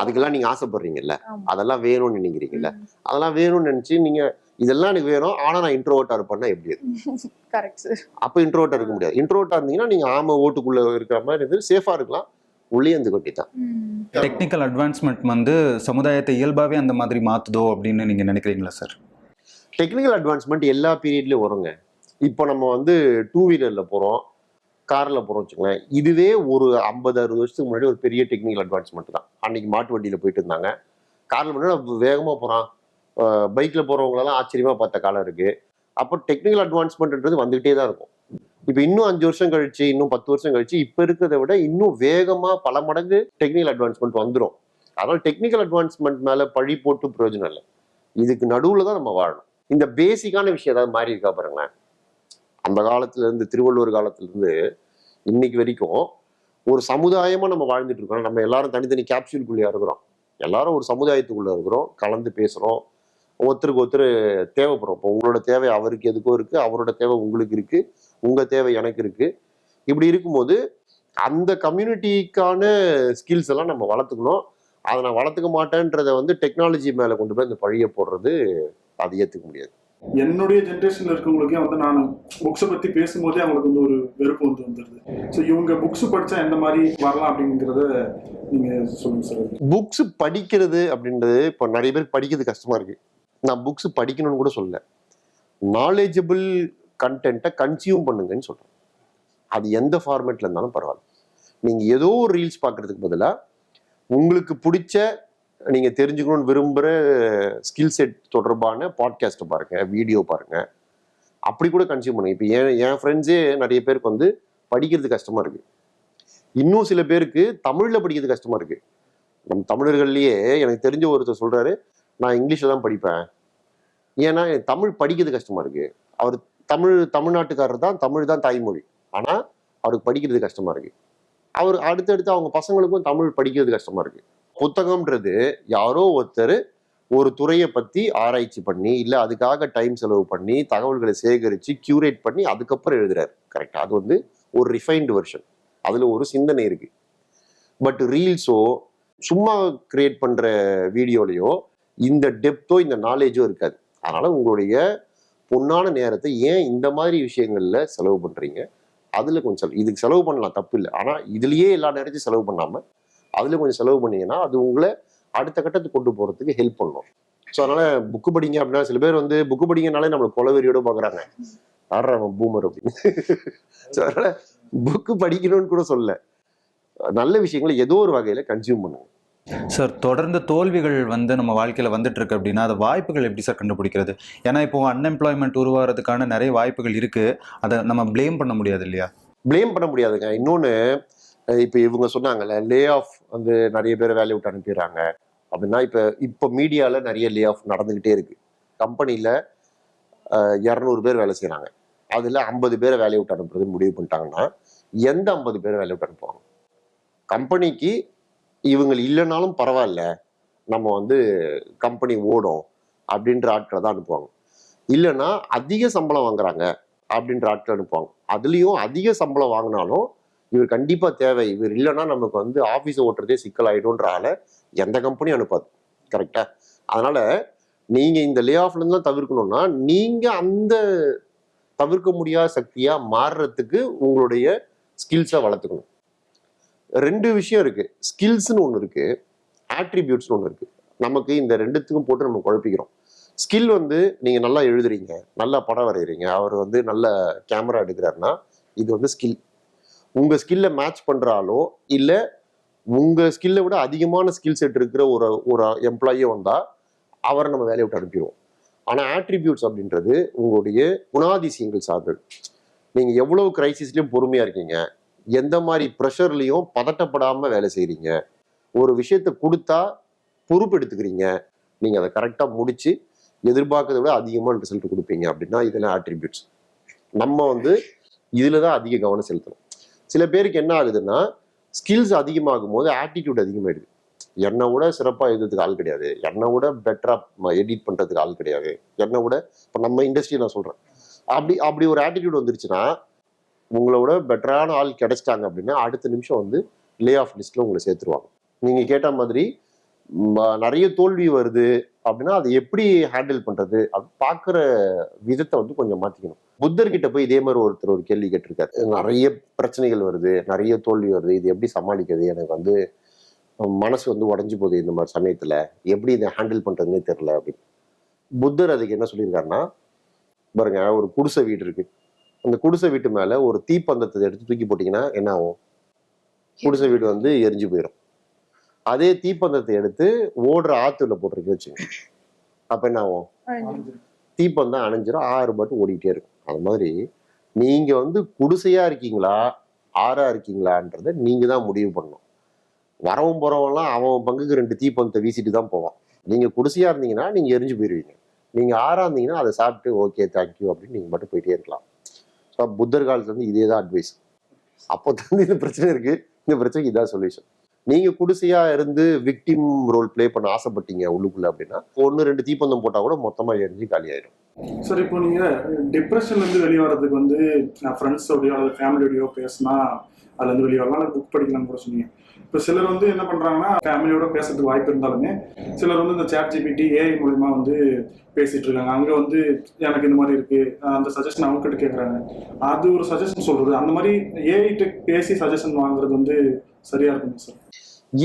அதுக்கெல்லாம் நீங்க ஆசைப்படுறீங்கல்ல. அதெல்லாம் வேணும்னு நினைக்கிறீங்கல்ல. அதெல்லாம் வேணும்னு நினைச்சு நீங்க இதெல்லாம் எனக்கு வேணும். ஆனா நான் இன்ட்ரோவர்ட்டா இருப்பேன்னா எப்படி அது? கரெக்ட் சார் அப்ப இன்ட்ரோவர்ட்டா இருக்க முடியாது. இன்ட்ரோவர்ட்டா இருந்தீங்கன்னா நீங்க ஆம ஓட்டுக்குள்ள இருக்கிற மாதிரி இருந்து சேஃபா இருக்கலாம். உள்ளே இருந்து கொட்டி தான் டெக்னிக்கல் அட்வான்ஸ்மெண்ட் வந்து சமுதாயத்தை இயல்பாகவே அந்த மாதிரி மாற்றுதோ அப்படின்னு நீங்கள் நினைக்கிறீங்களா சார் டெக்னிக்கல் அட்வான்ஸ்மெண்ட் எல்லா பீரியட்லயும் வருங்க. இப்போ நம்ம வந்து டூ வீலர்ல போறோம். காரில் போகிறோம் வச்சுக்கோங்களேன். இதுவே ஒரு ஐம்பது அறுபது வருஷத்துக்கு முன்னாடி ஒரு பெரிய டெக்னிக்கல் அட்வான்ஸ்மெண்ட் தான். அன்னைக்கு மாட்டு வண்டியில் போயிட்டு இருந்தாங்க. காரில் முன்னாடி வேகமாக போகிறான் பைக்கில் போகிறவங்களெல்லாம் ஆச்சரியமாக பார்த்த காலம் இருக்குது அப்போ டெக்னிக்கல் அட்வான்ஸ்மெண்ட்ன்றது வந்துகிட்டே தான் இருக்கும். இப்போ இன்னும் அஞ்சு வருஷம் கழிச்சு இன்னும் பத்து வருஷம் கழிச்சு இப்போ இருக்கிறத விட இன்னும் வேகமாக பல மடங்கு டெக்னிக்கல் அட்வான்ஸ்மெண்ட் வந்துடும் அதனால் டெக்னிக்கல் அட்வான்ஸ்மெண்ட் மேலே பழி போட்டு பிரயோஜனம் இல்லை. இதுக்கு நடுவில் தான் நம்ம வாழணும். இந்த பேசிக்கான விஷயம் ஏதாவது மாறி இருக்கா பாருங்களேன். அந்த காலத்திலேருந்து திருவள்ளுவர் காலத்திலேருந்து இன்னைக்கு வரைக்கும் ஒரு சமுதாயமாக நம்ம வாழ்ந்துட்டு இருக்கோம். நம்ம எல்லாரும் தனித்தனி கேப்சூல்குள்ளேயா இருக்கிறோம். எல்லாரும் ஒரு சமுதாயத்துக்குள்ளே இருக்கிறோம். கலந்து பேசுகிறோம் ஒருத்தருக்கு ஒருத்தர் தேவைப்படுறோம். இப்போ உங்களோட தேவை அவருக்கு எதுக்கோ இருக்குது அவரோட தேவை உங்களுக்கு இருக்குது உங்கள் தேவை எனக்கு இருக்குது இப்படி இருக்கும்போது அந்த கம்யூனிட்டிக்கான ஸ்கில்ஸ் எல்லாம் நம்ம வளர்த்துக்கணும். அதை நான் வளர்த்துக்க மாட்டேன்றதை வந்து டெக்னாலஜி மேலே கொண்டு போய் இந்த பழிய போடுறது அதை ஏற்றுக்க முடியாது. என்னுடைய ஜென்ரேஷன்ல இருக்கவங்களுக்கே வந்து நான் புக்ஸை பத்தி பேசும்போதே அவங்களுக்கு வந்து ஒரு வெறுப்பு வந்து வந்துருது. ஸோ இவங்க புக்ஸ் படிச்சா எந்த மாதிரி வரலாம் அப்படிங்கிறத நீங்க சொல்லுங்க சார் புக்ஸ் படிக்கிறது அப்படின்றது இப்போ நிறைய பேர் படிக்கிறது கஷ்டமா இருக்கு. நான் புக்ஸ் படிக்கணும்னு கூட சொல்லல. நாலேஜபிள் கண்டென்ட்டை கன்சியூம் பண்ணுங்கன்னு சொல்றேன். அது எந்த ஃபார்மேட்ல இருந்தாலும் பரவாயில்ல. நீங்க ஏதோ ஒரு ரீல்ஸ் பார்க்கறதுக்கு பதிலாக உங்களுக்கு பிடிச்ச நீங்கள் தெரிஞ்சுக்கணும்னு விரும்புகிற ஸ்கில் செட் தொடர்பான பாட்காஸ்ட் பாருங்கள் வீடியோ பாருங்கள் அப்படி கூட கன்சியூம் பண்ணுங்க. இப்போ என் என் ஃப்ரெண்ட்ஸே நிறைய பேருக்கு வந்து படிக்கிறது கஷ்டமாக இருக்குது இன்னும் சில பேருக்கு தமிழில் படிக்கிறது கஷ்டமாக இருக்குது நம்ம தமிழர்கள்லேயே எனக்கு தெரிஞ்ச ஒருத்தர் சொல்கிறாரு நான் இங்கிலீஷில் தான் படிப்பேன். ஏன்னா தமிழ் படிக்கிறது கஷ்டமாக இருக்குது அவர் தமிழ் தமிழ்நாட்டுக்காரர் தான் தமிழ் தான் தாய்மொழி. ஆனால் அவருக்கு படிக்கிறது கஷ்டமாக இருக்குது அவர் அடுத்தடுத்து அவங்க பசங்களுக்கும் தமிழ் படிக்கிறது கஷ்டமாக இருக்குது புத்தகம்ன்றது யாரோ ஒருத்தர் ஒரு துறையை பற்றி ஆராய்ச்சி பண்ணி இல்லை அதுக்காக டைம் செலவு பண்ணி தகவல்களை சேகரித்து கியூரேட் பண்ணி அதுக்கப்புறம் எழுதுறாரு. கரெக்டாக அது வந்து ஒரு ரிஃபைன்டு வெர்ஷன் அதில் ஒரு சிந்தனை இருக்கு. பட் ரீல்ஸோ சும்மா கிரியேட் பண்ணுற வீடியோலையோ இந்த டெப்த்தோ இந்த நாலேஜோ இருக்காது. அதனால் உங்களுடைய பொன்னான நேரத்தை ஏன் இந்த மாதிரி விஷயங்களில் செலவு பண்ணுறீங்க அதில் கொஞ்சம் செலவு இதுக்கு செலவு பண்ணலாம் தப்பு இல்லை ஆனால் இதுலேயே எல்லா நேரத்தையும் செலவு பண்ணாமல் அதுல கொஞ்சம் செலவு பண்ணீங்கன்னா அது உங்களை அடுத்த கட்டத்துக்கு கொண்டு போறதுக்கு ஹெல்ப் பண்ணும். ஸோ அதனால புக்கு படிங்க அப்படின்னா சில பேர் வந்து புக்கு படிங்கனாலே நம்மளுக்கு கொலவெறியோட பார்க்குறாங்க ஆடுற அவன் பூமர் அப்படின்னு. ஸோ அதனால புக்கு படிக்கணும்னு கூட சொல்ல. நல்ல விஷயங்களை ஏதோ ஒரு வகையில கன்சியூம் பண்ணுங்க. சார் தொடர்ந்து தோல்விகள் வந்து நம்ம வாழ்க்கையில் வந்துட்டு இருக்கு அப்படின்னா அது வாய்ப்புகள் எப்படி சார் கண்டுபிடிக்கிறது? ஏன்னா இப்போ அன்எம்ப்ளாய்மெண்ட் உருவாகிறதுக்கான நிறைய வாய்ப்புகள் இருக்கு. அதை நம்ம ப்ளேம் பண்ண முடியாது இல்லையா? ப்ளேம் பண்ண முடியாதுங்க. இன்னொன்று இப்போ இவங்க சொன்னாங்கல்ல லே ஆஃப் வந்து நிறைய பேர் வேலையை விட்டு அனுப்பிடுறாங்க. அப்படின்னா இப்போ இப்போ மீடியாவில் நிறைய லே ஆஃப் நடந்துக்கிட்டே இருக்குது கம்பெனியில் இரநூறு பேர் வேலை செய்கிறாங்க அதில் ஐம்பது பேரை வேலையை விட்டு அனுப்புறது முடிவு பண்ணிட்டாங்கன்னா எந்த ஐம்பது பேரை வேலையை விட்டு அனுப்புவாங்க? கம்பெனிக்கு இவங்க இல்லைனாலும் பரவாயில்ல நம்ம வந்து கம்பெனி ஓடும் அப்படின்ற ஆட்களை தான் அனுப்புவாங்க. இல்லைன்னா அதிக சம்பளம் வாங்குறாங்க அப்படின்ற ஆட்கள் அனுப்புவாங்க. அதுலேயும் அதிக சம்பளம் வாங்கினாலும் இவர் கண்டிப்பாக தேவை. இவர் இல்லைன்னா நமக்கு வந்து ஆஃபீஸை ஓட்டுறதே சிக்கலாயிடும்ன்றால எந்த கம்பெனியும் அனுப்பாது. கரெக்டாக அதனால் நீங்கள் இந்த லே ஆஃப்லேருந்து தவிர்க்கணும்னா நீங்கள் அந்த தவிர்க்க முடியாத சக்தியாக மாறுறதுக்கு உங்களுடைய ஸ்கில்ஸை வளர்த்துக்கணும். ரெண்டு விஷயம் இருக்குது ஸ்கில்ஸ்னு ஒன்று இருக்குது ஆட்ரிபியூட்ஸ்னு ஒன்று இருக்குது நமக்கு இந்த ரெண்டுத்துக்கும் போட்டு நம்ம குழப்பிக்கிறோம். ஸ்கில் வந்து நீங்கள் நல்லா எழுதுறீங்க. நல்லா படம் வரைகிறீங்க அவர் வந்து நல்ல கேமரா எடுக்கிறாருன்னா இது வந்து ஸ்கில் உங்கள் ஸ்கில்லை மேட்ச் பண்ணுறாலோ இல்லை உங்கள் ஸ்கில்லை விட அதிகமான ஸ்கில் செட் இருக்கிற ஒரு ஒரு எம்ப்ளாயியே வந்தால் அவரை நம்ம வேலையை விட்டு அனுப்பிடுவோம். ஆனால் ஆட்ரிபியூட்ஸ் அப்படின்றது உங்களுடைய குணாதிசயங்கள் சார்ந்தது. நீங்கள் எவ்வளோ கிரைசிஸ்லேயும் பொறுமையாக இருக்கீங்க. எந்த மாதிரி ப்ரெஷர்லையும் பதட்டப்படாமல் வேலை செய்கிறீங்க ஒரு விஷயத்தை கொடுத்தா பொறுப்பு எடுத்துக்கிறீங்க. நீங்கள் அதை கரெக்டாக முடித்து எதிர்பார்க்கறத விட அதிகமான ரிசல்ட் கொடுப்பீங்க அப்படின்னா இதெல்லாம் ஆட்ரிபியூட்ஸ் நம்ம வந்து இதில் தான் அதிக கவனம் செலுத்தணும். சில பேருக்கு என்ன ஆகுதுன்னா ஸ்கில்ஸ் அதிகமாகும் போது ஆட்டிடியூட் அதிகமாயிடுது. என்னை விட சிறப்பாக எழுதுறதுக்கு ஆள் கிடையாது. என்னை விட பெட்டராக எடிட் பண்ணுறதுக்கு ஆள் கிடையாது. என்னை விட இப்போ நம்ம இண்டஸ்ட்ரி நான் சொல்கிறேன் அப்படி அப்படி ஒரு ஆட்டிடியூட் வந்துருச்சுன்னா உங்களை விட பெட்டரான ஆள் கிடைச்சிட்டாங்க அப்படின்னா அடுத்த நிமிஷம் வந்து லே ஆஃப் லிஸ்ட்டில் உங்களை சேர்த்துருவாங்க. நீங்கள் கேட்ட மாதிரி நிறைய தோல்வி வருது. அப்படின்னா அதை எப்படி ஹேண்டில் பண்ணுறது அது பார்க்குற விதத்தை வந்து கொஞ்சம் மாற்றிக்கணும் புத்தர்கிட்ட போய் இதே மாதிரி ஒருத்தர் ஒரு கேள்வி கேட்டிருக்காரு. நிறைய பிரச்சனைகள் வருது நிறைய தோல்வி வருது. இது எப்படி சமாளிக்கிறது? எனக்கு வந்து மனசு வந்து உடஞ்சி போகுது இந்த மாதிரி சமயத்துல. எப்படி இதை ஹேண்டில் பண்றதுன்னே தெரில அப்படின்னு. புத்தர் அதுக்கு என்ன சொல்லியிருக்காருன்னா பாருங்க ஒரு குடிசை வீடு இருக்கு. அந்த குடிசை வீட்டு மேல ஒரு தீப்பந்தத்தை எடுத்து தூக்கி போட்டீங்கன்னா என்ன ஆகும்? குடிசை வீடு வந்து எரிஞ்சு போயிடும் அதே தீப்பந்தத்தை எடுத்து ஓடுற ஆத்துல போட்டிருக்கு வச்சுங்க அப்ப என்ன ஆகும்? தீப்பந்தம் அணைஞ்சிரும். ஆறு பாட்டு ஓடிட்டே இருக்கும். அது மாதிரி நீங்க வந்து குடிசையா இருக்கீங்களா ஆறா இருக்கீங்களான்றத நீங்க தான் முடிவு பண்ணணும். வரவும் போறவன்லாம் அவன் பங்குக்கு ரெண்டு தீப்பந்தத்தை வீசிட்டு தான் போவான். நீங்க குடிசையா இருந்தீங்கன்னா நீங்க எரிஞ்சு போயிருவீங்க. நீங்க ஆறா இருந்தீங்கன்னா அதை சாப்பிட்டு ஓகே தேங்க்யூ அப்படின்னு நீங்க மட்டும் போயிட்டே இருக்கலாம். ஸோ புத்தர் காலத்துல இருந்து இதே தான் அட்வைஸ் அப்போ வந்து இந்த பிரச்சனை இருக்கு. இந்த பிரச்சனைக்கு இதான் சொல்யூஷன் நீங்க குடிசையா இருந்து விக்டிம் ரோல் ப்ளே பண்ண ஆசைப்பட்டீங்க உள்ளுக்குள்ள அப்படின்னா ஒன்று ரெண்டு தீப்பந்தம் போட்டா கூட மொத்தமா எரிஞ்சு காலியாயிடும் சார் இப்போ நீங்க டிப்ரெஷன்ல இருந்து வெளியே வர்றதுக்கு வந்து ஃப்ரெண்ட்ஸோடையோ அல்லது ஃபேமிலியோடயோ பேசினா அதுல இருந்து வெளியே வரலாம் புக் படிக்கலாம்னு கூட சொன்னீங்க. இப்போ சிலர் வந்து என்ன பண்றாங்கன்னா ஃபேமிலியோட பேசுறதுக்கு வாய்ப்பு இருந்தாலுமே சிலர் வந்து இந்த சேட் ஜிபிடி ஏஐ மூலியமா வந்து பேசிட்டு இருக்காங்க. அங்க வந்து எனக்கு இந்த மாதிரி இருக்கு அந்த சஜஷன் அவங்க கிட்ட கேட்கறாங்க அது ஒரு சஜஷன் சொல்றது. அந்த மாதிரி ஏஐ பேசி சஜஷன் வாங்குறது வந்து சரியா இருக்கும் சார்.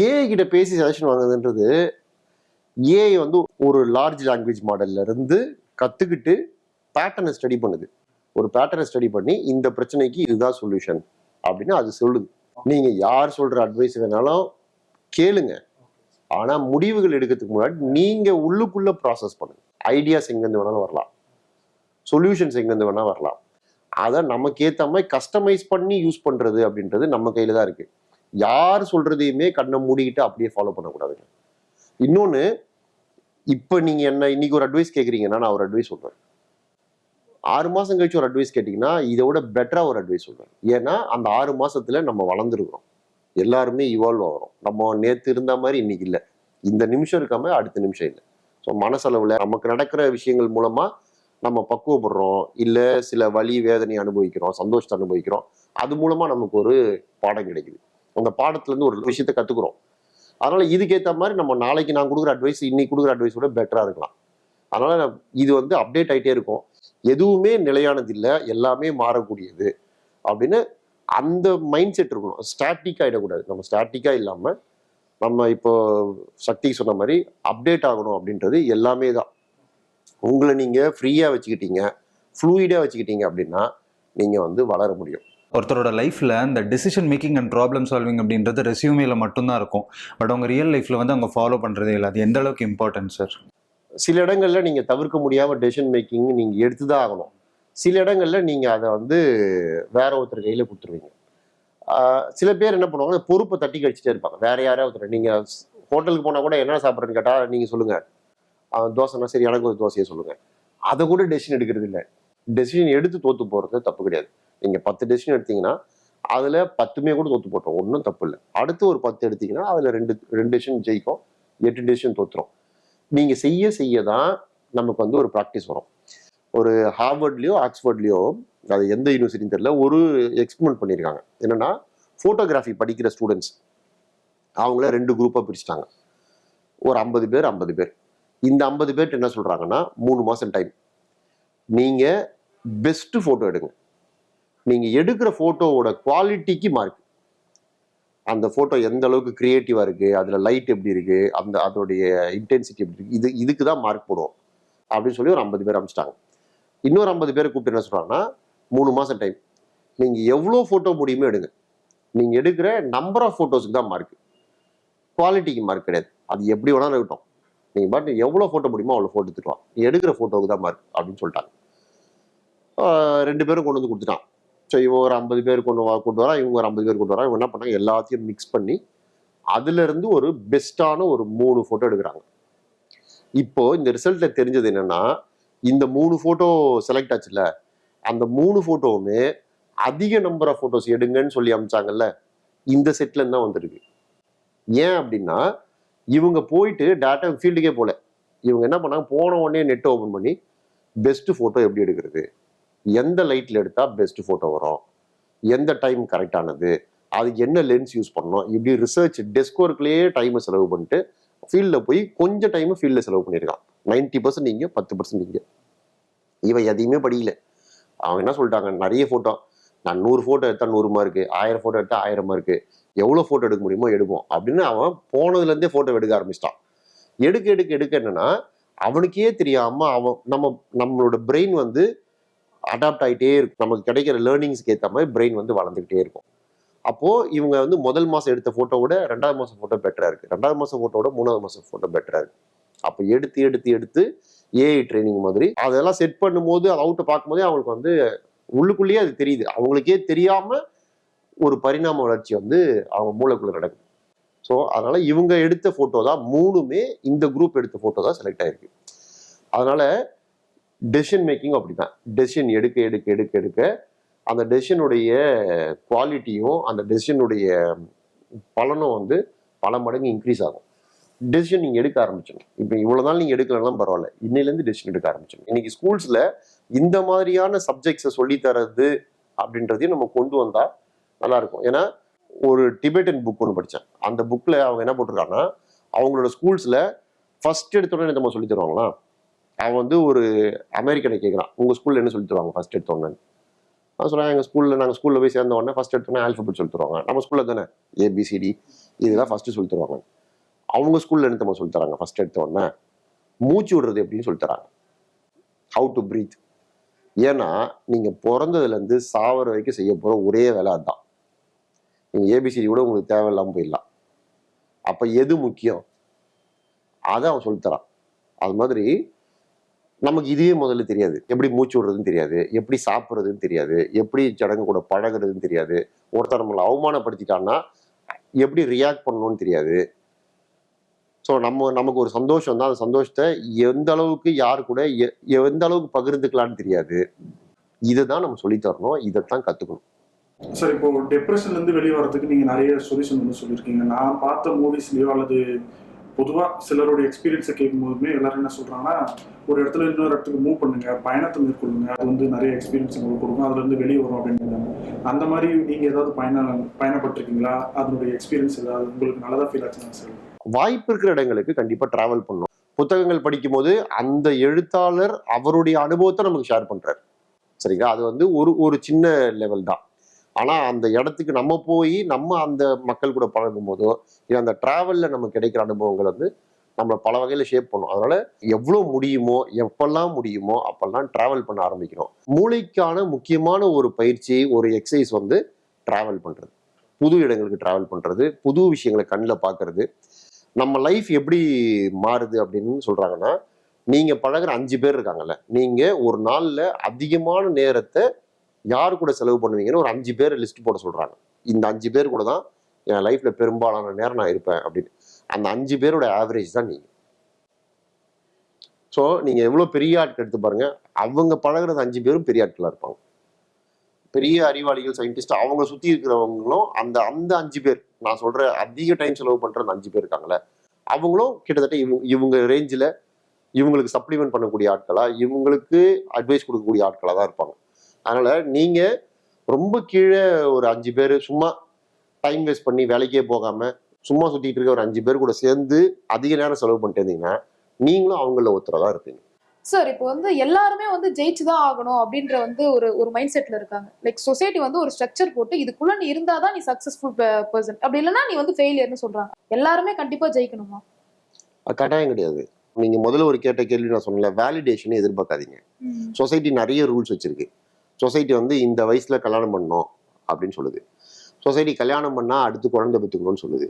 ஏஐ கிட்ட பேசி சஜஷன் வாங்குறதுன்றது ஏஐ வந்து ஒரு லார்ஜ் லாங்குவேஜ் மாடல்ல இருந்து கத்துக்கிட்டு பேட்டர்னை ஸ்டடி பண்ணுது. ஒரு பேட்டர்னை ஸ்டடி பண்ணி இந்த பிரச்சனைக்கு இதுதான் சொல்யூஷன் அப்படின்னு அது சொல்லுது. நீங்க யார் சொல்ற அட்வைஸ் வேணாலும் கேளுங்க. ஆனா முடிவுகள் எடுக்கிறதுக்கு முன்னாடி நீங்க உள்ளுக்குள்ள ப்ராசஸ் பண்ணுங்க. ஐடியாஸ் எங்கேருந்து வேணாலும் வரலாம். சொல்யூஷன்ஸ் எங்கேருந்து வேணா வரலாம். அதை நமக்கு ஏத்த மாதிரி கஸ்டமைஸ் பண்ணி யூஸ் பண்றது அப்படின்றது நம்ம கையில தான் இருக்கு. யார் சொல்றதையுமே கண்ணை மூடிக்கிட்டு அப்படியே ஃபாலோ பண்ணக்கூடாதுங்க. இன்னொன்று இப்போ நீங்கள் என்ன இன்னைக்கு ஒரு அட்வைஸ் கேட்குறீங்கன்னா நான் ஒரு அட்வைஸ் சொல்கிறேன் ஆறு மாதம் கழிச்சு ஒரு அட்வைஸ் கேட்டிங்கன்னா இதை விட பெட்டராக ஒரு அட்வைஸ் சொல்கிறேன் ஏன்னா அந்த ஆறு மாசத்துல நம்ம வளர்ந்துருக்குறோம். எல்லாருமே இவால்வ் ஆகிறோம். நம்ம நேற்று இருந்த மாதிரி இன்னைக்கு இல்லை. இந்த நிமிஷம் இருக்காம அடுத்த நிமிஷம் இல்லை. ஸோ மனசளவில் நமக்கு நடக்கிற விஷயங்கள் மூலமாக நம்ம பக்குவப்படுறோம். இல்லை சில வலி வேதனை அனுபவிக்கிறோம் சந்தோஷத்தை அனுபவிக்கிறோம். அது மூலமாக நமக்கு ஒரு பாடம் கிடைக்குது. அந்த பாடத்துலேருந்து ஒரு விஷயத்த கற்றுக்குறோம் அதனால் இதுக்கேற்ற மாதிரி நம்ம நாளைக்கு நான் கொடுக்குற அட்வைஸ் இன்னைக்கு கொடுக்குற அட்வைஸ் விட பெட்டராக இருக்கலாம். அதனால் இது வந்து அப்டேட் ஆகிட்டே இருக்கும். எதுவுமே நிலையானது இல்லை எல்லாமே மாறக்கூடியது அப்படின்னு அந்த மைண்ட் செட் இருக்கணும் ஸ்டாட்டிக்காக ஆகிடக்கூடாது நம்ம ஸ்டாட்டிக்காக இல்லாமல் நம்ம இப்போ சக்தி சொன்ன மாதிரி அப்டேட் ஆகணும் அப்படின்றது எல்லாமே தான். உங்களை நீங்கள் ஃப்ரீயாக வச்சுக்கிட்டீங்க ஃப்ளூயிடாக வச்சுக்கிட்டீங்க அப்படின்னா நீங்கள் வந்து வளர முடியும். ஒருத்தரோட லைஃப்பில் இந்த decision making and problem solving அப்படின்றது ரெசியூமேல மட்டும்தான் இருக்கும். பட் அவங்க ரியல் லைஃப்பில் வந்து அவங்க ஃபாலோ பண்ணுறதே இல்லை. அது எந்த அளவுக்கு இம்பார்ட்டன்ட் சார் சில இடங்களில் நீங்கள் தவிர்க்க முடியாமல் டெசிஷன் மேக்கிங் நீங்கள் எடுத்து தான் ஆகணும். சில இடங்களில் நீங்கள் அதை வந்து வேற ஒருத்தர் கையில் கொடுத்துருவீங்க. சில பேர் என்ன பண்ணுவாங்க பொறுப்பை தட்டி கழிச்சிட்டே இருப்பாங்க. வேற யாராவது ஒருத்தர். நீங்கள் ஹோட்டலுக்கு போனால் கூட என்ன சாப்பிட்றேன்னு கேட்டால் நீங்கள் சொல்லுங்கள் தோசைனா சரி எனக்கு ஒரு தோசையை சொல்லுங்கள் அதை கூட டெசிஷன் எடுக்கிறது இல்லை. டெசிஷன் எடுத்து தோற்று போகிறது தப்பு கிடையாது. நீங்கள் பத்து டெசிஷன் எடுத்தீங்கன்னா அதில் பத்துமே கூட தோற்று போட்டோம். ஒன்றும் தப்பு இல்லை. அடுத்து ஒரு பத்து எடுத்தீங்கன்னா அதில் ரெண்டு ரெண்டு டெசிஷன் ஜெயிக்கும். எட்டு டெசிஷன் தோற்றுரும் நீங்கள் செய்ய செய்ய தான் நமக்கு வந்து ஒரு ப்ராக்டிஸ் வரும். ஒரு ஹார்வர்ட்லேயோ ஆக்ஸ்ஃபோர்ட்லேயோ அது எந்த யூனிவர்சிட்டின்னு தெரியல ஒரு எக்ஸ்பிரிமெண்ட் பண்ணியிருக்காங்க என்னென்னா ஃபோட்டோகிராஃபி படிக்கிற ஸ்டூடெண்ட்ஸ் அவங்கள ரெண்டு குரூப்பாக பிரிச்சுட்டாங்க. ஒரு ஐம்பது பேர் ஐம்பது பேர். இந்த ஐம்பது பேர்ட்டு என்ன சொல்கிறாங்கன்னா மூணு மாதம் டைம் நீங்கள் பெஸ்ட்டு ஃபோட்டோ எடுங்க. நீங்கள் எடுக்கிற ஃபோட்டோவோட குவாலிட்டிக்கு மார்க் அந்த ஃபோட்டோ எந்த அளவுக்கு க்ரியேட்டிவாக இருக்குது அதில் லைட் எப்படி இருக்குது அந்த அதோடைய இன்டென்சிட்டி எப்படி இருக்குது இது இதுக்கு தான் மார்க் போடுவோம். அப்படின்னு சொல்லி ஒரு ஐம்பது பேர் அனுப்பிச்சிட்டாங்க. இன்னொரு ஐம்பது பேரை கூப்பிட்டு என்ன சொல்கிறாங்கன்னா மூணு மாதம் டைம் நீங்கள் எவ்வளோ ஃபோட்டோ முடியுமோ எடுங்க. நீங்கள் எடுக்கிற நம்பர் ஆஃப் ஃபோட்டோஸுக்கு தான் மார்க் குவாலிட்டிக்கு மார்க் கிடையாது. அது எப்படி வேணாலும் இருக்கட்டும். நீங்கள் பாட்டு எவ்வளோ ஃபோட்டோ முடியுமோ அவ்வளோ ஃபோட்டோ எடுத்துக்கலாம். நீ எடுக்கிற ஃபோட்டோவுக்கு தான் மார்க் அப்படின்னு சொல்லிட்டாங்க. ரெண்டு பேரும் கொண்டு வந்து கொடுத்துட்டான் ஸோ இவன் ஒரு ஐம்பது பேர் கொண்டு வா கொண்டு வரா இவங்க ஒரு ஐம்பது பேர் கொண்டு வரா. இவங்க என்ன பண்ணாங்க? எல்லாத்தையும் மிக்ஸ் பண்ணி அதுலேருந்து ஒரு பெஸ்ட்டான ஒரு மூணு ஃபோட்டோ எடுக்கிறாங்க. இப்போ இந்த ரிசல்ட்டில் தெரிஞ்சது என்னென்னா இந்த மூணு ஃபோட்டோ செலக்ட் ஆச்சுல்ல? அந்த மூணு ஃபோட்டோவுமே அதிக நம்பர் ஆஃப் ஃபோட்டோஸ் எடுங்கன்னு சொல்லி அமிச்சாங்கல்ல? இந்த செட்ல தான் வந்திருக்கு. ஏன் அப்படின்னா இவங்க போயிட்டு டேட்டா ஃபீல்டுக்கே போகல இவங்க என்ன பண்ணாங்க? போன உடனே நெட் ஓப்பன் பண்ணி பெஸ்ட்டு ஃபோட்டோ எப்படி எடுக்கிறது? எந்த லைட்டில் எடுத்தால் பெஸ்ட் ஃபோட்டோ வரும்? எந்த டைம் கரெக்டானது அதுக்கு என்ன லென்ஸ் யூஸ் பண்ணணும்? இப்படி ரிசர்ச் டெஸ்க் ஒர்க்லேயே டைமை செலவு பண்ணிட்டு ஃபீல்டில் போய் கொஞ்சம் டைமை ஃபீல்டில் செலவு பண்ணியிருக்கான். நைன்டி பர்சன்ட் இங்கே பத்து பர்சன்ட் இங்கே. இவன் எதையுமே படிக்கல. அவங்க என்ன சொல்லிட்டாங்க? நிறைய ஃபோட்டோ நான் நூறு ஃபோட்டோ எடுத்தால் நூறு மார்க்கு ஆயிரம் ஃபோட்டோ எடுத்தால் ஆயிரம் மார்க்கு எவ்வளோ ஃபோட்டோ எடுக்க முடியுமோ எடுப்போம் அப்படின்னு அவன் போனதுலேருந்தே ஃபோட்டோ எடுக்க ஆரம்பிச்சிட்டான். எடுக்க எடுக்க எடுக்க என்னன்னா அவனுக்கே தெரியாமல் அவன் நம்ம நம்மளோட பிரெயின் வந்து அடாப்ட் ஆகிட்டே இருக்கும். நமக்கு கிடைக்கிற லேர்னிங்ஸ்க்கு ஏற்ற மாதிரி பிரெயின் வந்து வளர்ந்துக்கிட்டே இருக்கும். அப்போது இவங்க வந்து முதல் மாதம் எடுத்த ஃபோட்டோவோட ரெண்டாவது மாதம் ஃபோட்டோ பெட்டராக இருக்குது ரெண்டாவது மாதம் போட்டோவோட மூணாவது மாதம் ஃபோட்டோ பெட்டராக இருக்குது அப்போ எடுத்து எடுத்து எடுத்து ஏஐ ட்ரைனிங் மாதிரி அதெல்லாம் செட் பண்ணும்போது அதை அவுட்டை பார்க்கும்போதே அவங்களுக்கு வந்து உள்ளுக்குள்ளேயே அது தெரியுது. அவங்களுக்கே தெரியாமல் ஒரு பரிணாம வளர்ச்சி வந்து அவங்க மூளைக்குள்ள நடக்குது. ஸோ அதனால் இவங்க எடுத்த ஃபோட்டோ தான் மூணுமே இந்த குரூப் எடுத்த ஃபோட்டோ தான் செலக்ட் ஆகிருக்கு அதனால் டெசிஷன் மேக்கிங் அப்படிதான் டெசிஷன் எடுக்க எடுக்க எடுக்க எடுக்க அந்த டெசிஷனுடைய குவாலிட்டியும் அந்த டெசிஷனுடைய பலனும் வந்து பல மடங்கு இன்க்ரீஸ் ஆகும். டெசிஷன் நீங்கள் எடுக்க ஆரம்பிச்சிடணும். இப்போ இவ்வளோ நாள் நீங்கள் எடுக்கலனாலும் பரவாயில்ல. இன்னிலேருந்து டெசிஷன் எடுக்க ஆரம்பிச்சிடணும். இன்னைக்கு ஸ்கூல்ஸில் இந்த மாதிரியான சப்ஜெக்ட்ஸை சொல்லித்தரது அப்படின்றதையும் நம்ம கொண்டு வந்தால் நல்லா இருக்கும். ஏன்னா ஒரு டிபேட்டன் புக் ஒன்று படித்தேன் அந்த புக்கில் அவங்க என்ன போட்டிருக்காங்கன்னா அவங்களோட ஸ்கூல்ஸில் ஃபர்ஸ்ட் எடுத்தோடனே நம்ம சொல்லி தருவாங்களா? அவன் வந்து ஒரு அமெரிக்கனை கேட்குறான் உங்கள் ஸ்கூலில் என்ன சொல்லி தருவாங்க? ஃபர்ஸ்ட் எடுத்தோன்னு அவன் சொல்கிறேன் எங்கள் ஸ்கூலில் நாங்கள் ஸ்கூலில் போய் சேர்ந்த உடனே ஃபஸ்ட் எடுத்தோடனே ஆல்ஃபபெட் சொல்லி தருவாங்க. நம்ம ஸ்கூலில் தானே? ஏபிசிடி இதெல்லாம் ஃபஸ்ட்டு சொல்லி தருவாங்க. அவங்க ஸ்கூலில் என்ன நம்ம சொல்லி தராங்க? ஃபர்ஸ்ட் எடுத்த உடனே. மூச்சு விடுறது எப்படின்னு சொல்லி தராங்க. ஹவு டு ப்ரீத் ஏன்னா நீங்கள் பிறந்ததுலேருந்து சாவர வரைக்கும் செய்ய போகிற ஒரே வேலை அதுதான். நீங்கள் ஏபிசிடி கூட உங்களுக்கு தேவையில்லாமல் போயிடலாம். அப்போ எது முக்கியம்? அதை அவன் சொல்லித்தரான் அது மாதிரி நமக்கு இதுவே முதல்ல தெரியாது. எப்படி மூச்சு விடுறதுன்னு தெரியாது. எப்படி சாப்பிட்றதுன்னு தெரியாது. எப்படி சடங்கு கூட பழகுறதுன்னு தெரியாது. ஒருத்தர் நம்மளை அவமானப்படுத்திட்டான்னா எப்படி ரியாக்ட் பண்ணணும்னு தெரியாது. ஸோ நம்ம நமக்கு ஒரு சந்தோஷம் தான். அந்த சந்தோஷத்தை எந்த அளவுக்கு யார் கூட எ- எந்த அளவுக்கு பகிர்ந்துக்கலாம்னு தெரியாது. இதை தான் நம்ம சொல்லித் தரணும். இதைத்தான் கற்றுக்கணும் சார் இப்போ டெப்ரெஷன்லேருந்து வெளியே வரதுக்கு நீங்கள் நிறைய சொல்யூஷன் வந்து சொல்லியிருக்கீங்க. நான் பார்த்த மூவிஸ்லேயோ அல்லது பொதுவாக சிலருடைய எக்ஸ்பீரியன்ஸை கேட்கும்போதுமே எல்லாரும் என்ன சொல்கிறாங்கன்னா ஒரு இடத்துல இன்னொரு இடத்துக்கு மூவ் பண்ணுங்க பயணத்தை மேற்கொள்ளுங்க. அது வந்து நிறைய எக்ஸ்பீரியன்ஸ் உங்களுக்கு கொடுக்கும். அதுலேருந்து வெளியே வரும் அப்படின்னு அந்த மாதிரி நீங்கள் ஏதாவது பயணம் பயணப்பட்டிருக்கீங்களா? அதனுடைய எக்ஸ்பீரியன்ஸ் ஏதாவது உங்களுக்கு நல்லதாக ஃபீல் ஆச்சுன்னா சார் வாய்ப்பு இருக்கிற இடங்களுக்கு கண்டிப்பாக ட்ராவல் பண்ணணும். புத்தகங்கள் படிக்கும்போது அந்த எழுத்தாளர் அவருடைய அனுபவத்தை நமக்கு ஷேர் பண்ணுறாரு சரிங்களா? அது வந்து ஒரு ஒரு சின்ன லெவல் தான். ஆனால் அந்த இடத்துக்கு நம்ம போய் நம்ம அந்த மக்கள் கூட பழகும் போதோ இல்லை அந்த ட்ராவலில் நமக்கு கிடைக்கிற அனுபவங்கள் வந்து நம்மளை பல வகையில் ஷேப் பண்ணும். அதனால எவ்வளோ முடியுமோ எப்பெல்லாம் முடியுமோ அப்பெல்லாம் ட்ராவல் பண்ண ஆரம்பிக்கணும் மூளைக்கான முக்கியமான ஒரு பயிற்சி ஒரு எக்ஸசைஸ் வந்து ட்ராவல் பண்ணுறது புது இடங்களுக்கு ட்ராவல் பண்ணுறது புது விஷயங்களை கண்ணில் பார்க்கறது நம்ம லைஃப் எப்படி மாறுது அப்படின்னு சொல்கிறாங்கன்னா நீங்கள் பழகுற அஞ்சு பேர் இருக்காங்கல்ல நீங்கள் ஒரு நாளில் அதிகமான நேரத்தை யார் கூட செலவு பண்ணுவீங்கன்னு ஒரு அஞ்சு பேர் லிஸ்ட் போட சொல்றாங்க. இந்த அஞ்சு பேர் கூட தான் என் லைஃப்ல பெரும்பாலான நேரம் நான் இருப்பேன் அப்படின்னு. அந்த அஞ்சு பேரோட ஆவரேஜ் தான் நீங்க. ஸோ நீங்க எவ்வளோ பெரிய ஆட்கள் எடுத்து பாருங்க. அவங்க பழகுறது அஞ்சு பேரும் பெரிய ஆட்களாக இருப்பாங்க. பெரிய அறிவாளிகள் சயின்டிஸ்ட் அவங்க சுத்தி இருக்கிறவங்களும் அந்த அந்த அஞ்சு பேர் நான் சொல்கிற அதிக டைம் செலவு பண்ணுற அந்த அஞ்சு பேர் இருக்காங்களே அவங்களும் கிட்டத்தட்ட இவங்க இவங்க ரேஞ்சில் இவங்களுக்கு சப்ளிமெண்ட் பண்ணக்கூடிய ஆட்களா இவங்களுக்கு அட்வைஸ் கொடுக்கக்கூடிய ஆட்களா தான் இருப்பாங்க. அதனால நீங்க ரொம்ப கீழே ஒரு அஞ்சு பேர் சும்மா டைம் வேஸ்ட் பண்ணி வேலைக்கே போகாம சும்மா சுத்திட்டு இருக்க ஒரு அஞ்சு பேர் கூட சேர்ந்து அதிக நேரம் செலவு பண்ணிட்டு இருந்தீங்கன்னா நீங்களும் அவங்கள ஒருத்தரா தான் இருப்பீங்க. சார் இப்போ வந்து எல்லாருமே வந்து ஜெயிச்சு தான் ஆகணும் அப்படின்ற வந்து ஒரு ஒரு மைண்ட் செட்ல இருக்காங்க. லைக் சொசைட்டி வந்து ஒரு ஸ்ட்ரக்சர் போட்டு இதுக்குள்ள நீ இருந்தாதான் நீ சக்சஸ்ஃபுல் பர்சன் அப்படி இல்லைன்னா நீ வந்து ஃபெயிலியர்னு சொல்றாங்க. எல்லாருமே கண்டிப்பா ஜெயிக்கணுமா? கட்டாயம் கிடையாது. நீங்க முதல்ல ஒரு கேட்ட கேள்வி நான் சொன்னல வேலிடேஷனை எதிர்பார்க்காதீங்க. சொசைட்டி நிறைய ரூல்ஸ் வச்சிருக்கு. சொசைட்டி வந்து இந்த வயசில் கல்யாணம் பண்ணோம் அப்படின்னு சொல்லுது. சொசைட்டி கல்யாணம் பண்ணால் அடுத்து குழந்தை பெற்றுக்கணும்னு சொல்லுது.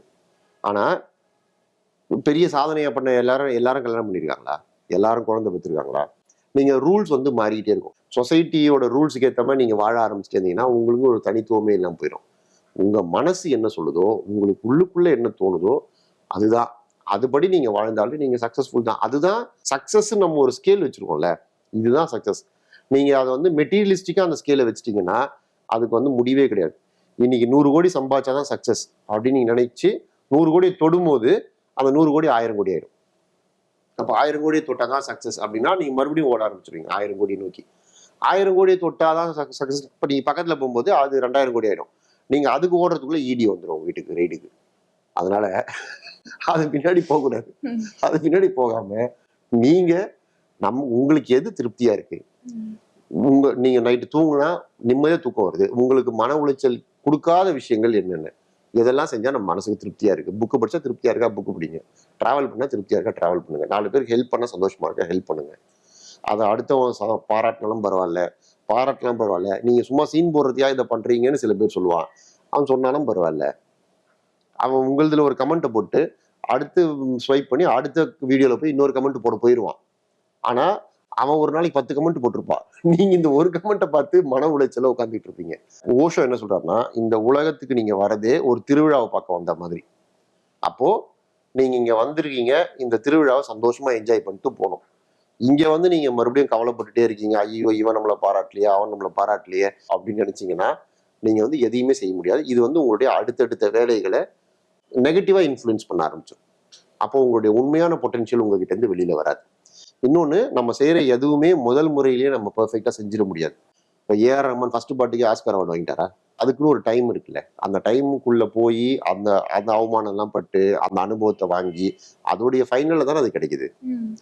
ஆனால் பெரிய சாதனையை பண்ண எல்லாரும் எல்லாரும் கல்யாணம் பண்ணியிருக்காங்களா எல்லாரும் குழந்தை பெற்றிருக்காங்களா? நீங்கள் ரூல்ஸ் வந்து மாறிக்கிட்டே இருக்கும். சொசைட்டியோட ரூல்ஸுக்கு ஏற்ற மாதிரி நீங்கள் வாழ ஆரம்பிச்சிட்டே இருந்தீங்கன்னா உங்களுக்கு ஒரு தனித்துவமே இல்லாமல் போயிடும் உங்கள் மனசு என்ன சொல்லுதோ உங்களுக்கு உள்ளுக்குள்ளே என்ன தோணுதோ அதுதான். அதுபடி நீங்கள் வாழ்ந்தாலும் நீங்கள் சக்ஸஸ்ஃபுல் தான். அதுதான் சக்சஸ் நம்ம ஒரு ஸ்கேல் வச்சுருக்கோம்ல. இதுதான் சக்ஸஸ் நீங்க அதை வந்து மெட்டீரியலிஸ்டிக்கா அந்த ஸ்கேலை வச்சிட்டீங்கன்னா அதுக்கு வந்து முடிவே கிடையாது. இன்னைக்கு நூறு கோடி சம்பாதிச்சாதான் சக்சஸ் அப்படின்னு நீங்க நினைச்சு நூறு கோடியை தொடும்போது அந்த நூறு கோடி ஆயிரம் கோடி ஆயிடும். அப்போ ஆயிரம் கோடியை தொட்டாதான் சக்சஸ் அப்படின்னா நீங்க மறுபடியும் ஓட ஆரம்பிச்சிருவீங்க ஆயிரம் கோடி நோக்கி. ஆயிரம் கோடியை தொட்டாதான் சக்சஸ் இப்போ நீங்க பக்கத்துல போகும்போது அது ரெண்டாயிரம் கோடி ஆயிடும். நீங்க அதுக்கு ஓடுறதுக்குள்ள ஈடி வந்துடும் உங்க வீட்டுக்கு ரைடுக்கு அதனால அது பின்னாடி போகக்கூடாது. அது பின்னாடி போகாம நீங்க நம் உங்களுக்கு எது திருப்தியா இருக்கு? உங்க நீங்க நைட்டு தூங்குனா நிம்மதியாக தூக்கம் வருது. உங்களுக்கு மன உளைச்சல் கொடுக்காத விஷயங்கள் என்னென்ன? இதெல்லாம் செஞ்சால் நம்ம மனசுக்கு திருப்தியாக இருக்குது புக்கு படித்தா திருப்தியாக இருக்கா? புக்கு பிடிங்க. ட்ராவல் பண்ணால் திருப்தியாக இருக்கா? ட்ராவல் பண்ணுங்கள் நாலு பேருக்கு ஹெல்ப் பண்ணால் சந்தோஷமாக இருக்கா? ஹெல்ப் பண்ணுங்கள் அதை அடுத்தவன் ச- பாராட்டினாலும் பரவாயில்ல. பாராட்டலாம் பரவாயில்ல. நீங்கள் சும்மா சீன் போடுறதையாக இதை பண்ணுறீங்கன்னு சில பேர் சொல்லுவான். அவன் சொன்னாலும் பரவாயில்ல. அவன் உங்களதுல ஒரு கமெண்ட்டை போட்டு அடுத்து ஸ்வைப் பண்ணி அடுத்த வீடியோவில் போய் இன்னொரு கமெண்ட் போட போயிடுவான் ஆனால் அவன் ஒரு நாளைக்கு பத்து கமெண்ட் போட்டிருப்பான் நீங்க இந்த ஒரு கமெண்ட்டை பார்த்து மன உளைச்சல உட்காந்துட்டு இருப்பீங்க. ஓஷோ என்ன சொல்றாருன்னா இந்த உலகத்துக்கு நீங்க வரதே ஒரு திருவிழாவை பார்க்க வந்த மாதிரி. அப்போ நீங்க இங்க வந்திருக்கீங்க இந்த திருவிழாவை சந்தோஷமா என்ஜாய் பண்ணிட்டு போகணும். இங்க வந்து நீங்க மறுபடியும் கவலைப்பட்டுட்டே இருக்கீங்க. ஐயோ இவன் நம்மளை பாராட்டலையே அவன் நம்மளை பாராட்டலையே அப்படின்னு நினைச்சீங்கன்னா நீங்க வந்து எதையுமே செய்ய முடியாது. இது வந்து உங்களுடைய அடுத்தடுத்த வேலைகளை நெகட்டிவா இன்ஃப்ளூயன்ஸ் பண்ண ஆரம்பிச்சிடும் அப்போ உங்களுடைய உண்மையான பொட்டன்ஷியல் உங்ககிட்ட இருந்து வெளியில வராது. இன்னொன்னு நம்ம செய்யற எதுவுமே முதல் முறையிலேயே நம்ம பெர்ஃபெக்டா செஞ்சிட முடியாது. இப்போ ஏஆர் ரஹ்மான் ஃபர்ஸ்ட் பாட்டுக்கு ஆஸ்கர் அவார்டு வாங்கிட்டாரா? அதுக்குன்னு ஒரு டைம் இருக்குல்ல. அந்த டைமுக்குள்ள போய் அந்த அந்த அவமானம் எல்லாம் பட்டு அந்த அனுபவத்தை வாங்கி அதோடைய ஃபைனல்ல தானே அது கிடைக்குது.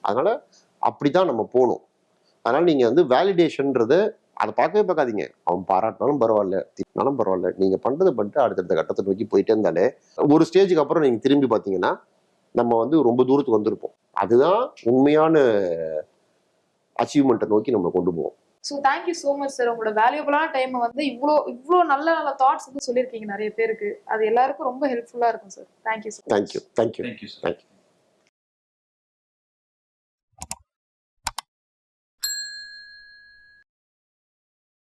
அதனால அப்படிதான் நம்ம போகணும். அதனால நீங்க வந்து வேலிடேஷன்ன்றத அதை பார்க்கவே பார்க்காதீங்க. அவன் பாராட்டினாலும் பரவாயில்ல திட்டினாலும் பரவாயில்ல. நீங்க பண்றதை பண்ணிட்டு அடுத்தடுத்த கட்டத்தை நோக்கி போயிட்டே இருந்தாலே ஒரு ஸ்டேஜுக்கு அப்புறம் நீங்க திரும்பி பார்த்தீங்கன்னா நம்ம வந்து ரொம்ப தூரத்துக்கு வந்திருப்போம். அதுதான் உண்மையான அச்சீவ்மெண்ட்டை நோக்கி நம்ம கொண்டு போவோம் so thank you so much sir உங்களோட வேல்யூபிளான டைமை வந்து இவ்வளோ இவ்வளோ நல்ல நல்ல தாட்ஸ் வந்து சொல்லியிருக்கீங்க நிறைய பேருக்கு. அது எல்லாருக்கும் ரொம்ப ஹெல்ப்ஃபுல்லாக இருக்கும் sir thank you sir thank you thank you thank you thank you